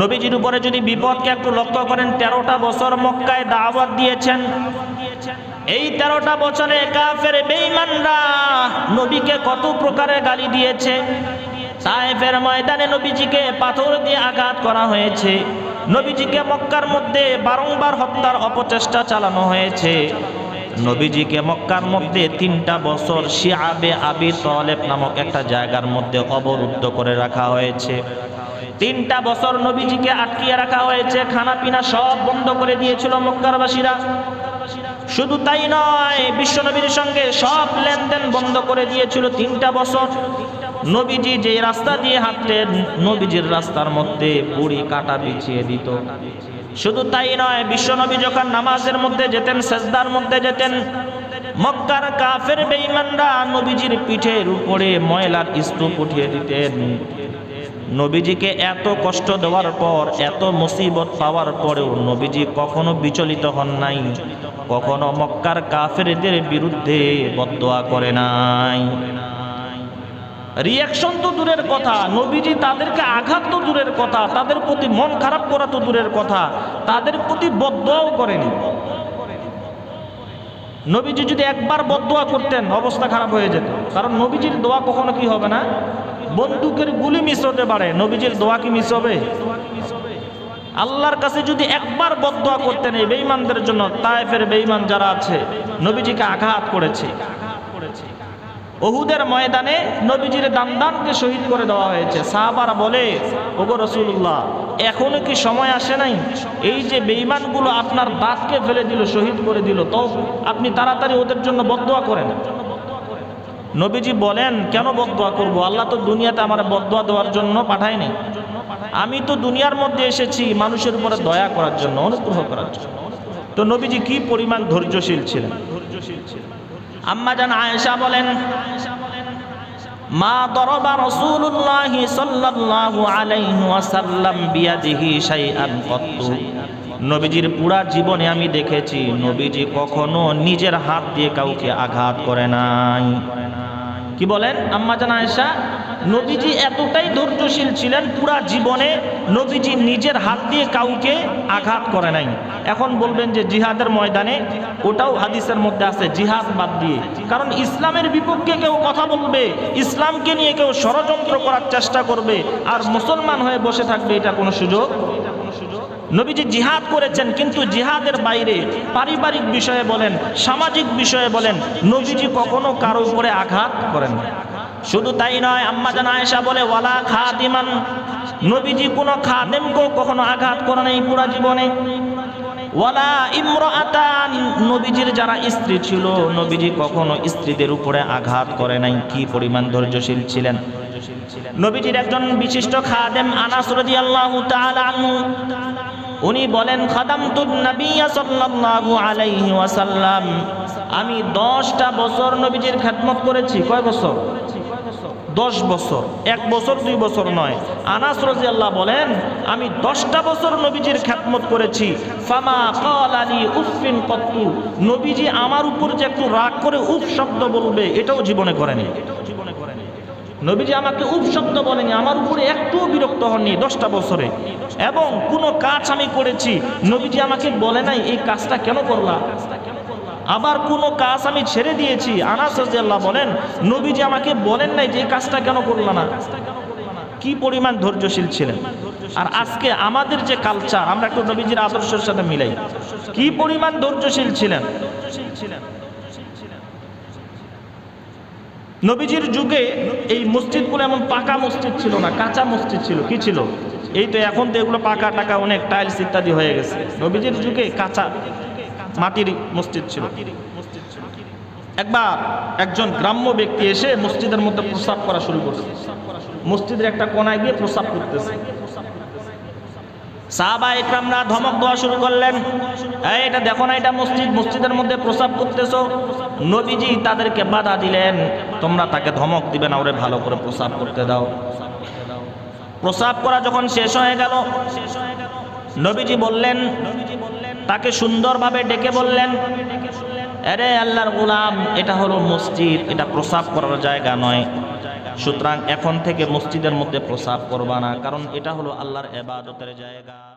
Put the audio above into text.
নবীজির উপরে যদি বিপদকে একটু লক্ষ্য করেন, তেরোটা বছর মক্কায় দাওয়াত দিয়েছেন। এই তেরোটা বছরে কাফের বেঈমানরা নবীকে কত প্রকারে গালি দিয়েছে। তায়েফের ময়দানে নবীজিকে পাথর দিয়ে আঘাত করা হয়েছে। নবীজিকে মক্কার মধ্যে বারংবার হত্যার অপচেষ্টা চালানো হয়েছে। নবীজিকে মক্কার মধ্যে তিনটা বছর শিয়াবে আবি তলেব নামক একটা জায়গার মধ্যে অবরুদ্ধ করে রাখা হয়েছে। তিনটা বছর নবীজিকে আটকিয়ে রাখা হয়েছে খানা পিনা সব বন্ধ করে দিয়েছিল মক্কারবাসীরা। শুধু তাই নয় বিশ্বনবীর সঙ্গে সব লেনদেন বন্ধ করে দিয়েছিল তিনটা বছর। নবীজি যে রাস্তা দিয়ে হাঁটতেন, নবীজির রাস্তার মধ্যে বুড়ি কাটা বিছিয়ে দিত। শুধু তাই নয় বিশ্বনবী যখন নামাজের মধ্যে যেতেন, সেজদার মধ্যে যেতেন, মক্কার কাফের বেঈমানরা নবীজির পিঠের উপরে ময়লার স্তূপ উঠিয়ে দিতেন। নবীজিকে এত কষ্ট দেওয়ার পর, এত মুসিবত পাওয়ার পরেও নবীজি কখনো বিচলিত হন নাই, কখনো মক্কার কাফেরদের বিরুদ্ধে বদোয়া করে নাই। রিয়াকশন তো দূরের কথা, নবীজি তাদেরকে আঘাত তো দূরের কথা, তাদের প্রতি মন খারাপ করা তো দূরের কথা, তাদের প্রতি বদোয়াও করেনি। নবীজি যদি একবার বদোয়া করতেন, অবস্থা খারাপ হয়ে যেত। কারণ নবীজির দোয়া কখনো কি হবে না? বন্দুকের গুলি মিস হতে পারে। নবীজির দোয়া কি মিস হবে? আল্লাহর কাছে যদি একবার বদোয়া করতেন এই বেঈমানদের জন্য, তায়েফের বেঈমান যারা আছে, নবীজিকে আঘাত করেছে। ওহুদের ময়দানে নবীজির দামদানকে শহীদ করে দেওয়া হয়েছে। সাহাবারা বলে, ওগো রসুল্লাহ এখনও কি সময় আসে নাই? এই যে বেঈমানগুলো আপনার দাঁতকে ফেলে দিল, শহীদ করে দিল, তো আপনি তাড়াতাড়ি ওদের জন্য বদোয়া করেন। নবীজি বলেন, কেন বদোয়া করব? আল্লাহ তো দুনিয়াতে আমার বদোয়া দেওয়ার জন্য পাঠায়নি। আমি তো দুনিয়ার মধ্যে এসেছি মানুষের উপরে দয়া করার জন্য, অনুগ্রহ করার জন্য। তো নবীজি কি পরিমাণ ধৈর্যশীল ছিলেন? আম্মা জান আয়েশা বলেন, মা দরবা রাসূলুল্লাহ সাল্লাল্লাহু আলাইহি ওয়াসাল্লাম বিয়াদিহি শাইআন কত্তু। নবীজির পুরা জীবনে আমি দেখেছি, নবীজি কখনো নিজের হাত দিয়ে কাউকে আঘাত করে নাই। কি বলেন আম্মা জান আয়েশা? নবীজি এতটাই ধৈর্যশীল ছিলেন পুরা জীবনে, নবীজি নিজের হাত দিয়ে কাউকে আঘাত করে নাই। এখন বলবেন যে জিহাদের ময়দানে ওটাও হাদিসের মধ্যে আছে, জিহাদ বাদ দিয়ে। কারণ ইসলামের বিপক্ষে কেউ কথা বলবে, ইসলামকে নিয়ে কেউ ষড়যন্ত্র করার চেষ্টা করবে, আর মুসলমান হয়ে বসে থাকবে, এটা কোনো সুযোগ নবীজি জিহাদ করেছেন, কিন্তু জিহাদের বাইরে পারিবারিক বিষয়ে বলেন, সামাজিক বিষয়ে বলেন, নবীজি কখনো কারও উপরে আঘাত করেন শুধু তাই নয় আম্মা জান আয়েশা বলে, ওয়ালা খাদিমান। নবীজি কোনো খাদেমকেও কখনো আঘাত করে নাই পুরা জীবনে। ওয়ালা ইমরাতান। নবীজির যারা স্ত্রী ছিল, নবীজি কখনো স্ত্রীদের উপরে আঘাত করে নাই, কি পরিমাণ ধৈর্যশীল ছিলেন। নবীজির একজন বিশিষ্ট খাদেম আনাস রাদিয়াল্লাহু তাআলা উনি বলেন খাদামতুন নবিয়্য সাল্লাল্লাহু আলাইহি ওয়াসাল্লাম, আমি দশটা বছর নবীজির খেদমত করেছি। কয় বছর? দশ বছর। এক বছর, দুই বছর নয়। আনাস রাজিয়াল্লাহ বলেন, আমি দশটা বছর নবীজির খ্যাতমত করেছি। ফামা কাল আলী উফিন কত্তু, নবীজি আমার উপর যে একটু রাগ করে উফ শব্দ বলবে, এটাও জীবনে করেনি। নবীজি আমাকে উপ শব্দ বলেনি, আমার উপরে একটুও বিরক্ত হননি দশটা বছরে। এবং কোনো কাজ আমি করেছি, নবীজি আমাকে বলে নাই, এই কাজটা কেন করলা? আবার কোনো কাজ আমি ছেড়ে দিয়েছি, আনাস বলেন, নবীজি আমাকে বলেন নাই যে এই কাজটা কেন করলা না। কি পরিমাণ ধৈর্যশীল ছিলেন। আর আজকে আমাদের যে কালচার আমরা একটু নবীজির আদর্শের সাথে মিলাই। কি পরিমাণ ধৈর্যশীল ছিলেন। নবীজির যুগে এই মসজিদগুলো এমন পাকা মসজিদ ছিল না, কাঁচা মসজিদ ছিল। কি ছিল? এই তো এখন তো এগুলো পাকা টাকা, অনেক টাইলস ইত্যাদি হয়ে গেছে। নবীজির যুগে কাঁচা মাটির মসজিদ ছিল। একবার একজন গ্রাম্য ব্যক্তি এসে মসজিদের মধ্যে প্রস্রাব করা শুরু করছে। মসজিদের একটা কোনায় গিয়ে প্রস্রাব করতেছে। সাহাবা একরামরা ধমক দেওয়া শুরু করলেন। এই, এটা দেখো না, এটা মসজিদ। মসজিদের মধ্যে প্রস্রাব করতেছো। নবীজি তাদেরকে বাধা দিলেন। তোমরা তাকে ধমক দিবে না, ওরে ভালো করে প্রস্রাব করতে দাও। প্রস্রাব করা যখন শেষ হয়ে গেল, নবীজি বললেন, তাকে সুন্দরভাবে ডেকে বললেন, আরে আল্লাহর গোলাম, এটা হলো মসজিদ, এটা প্রস্রাব করার জায়গা নয়। সুতরাং এখন থেকে মসজিদের মধ্যে প্রসাব করবা না কারণ এটা হলো আল্লাহর এবাদতের জায়গা।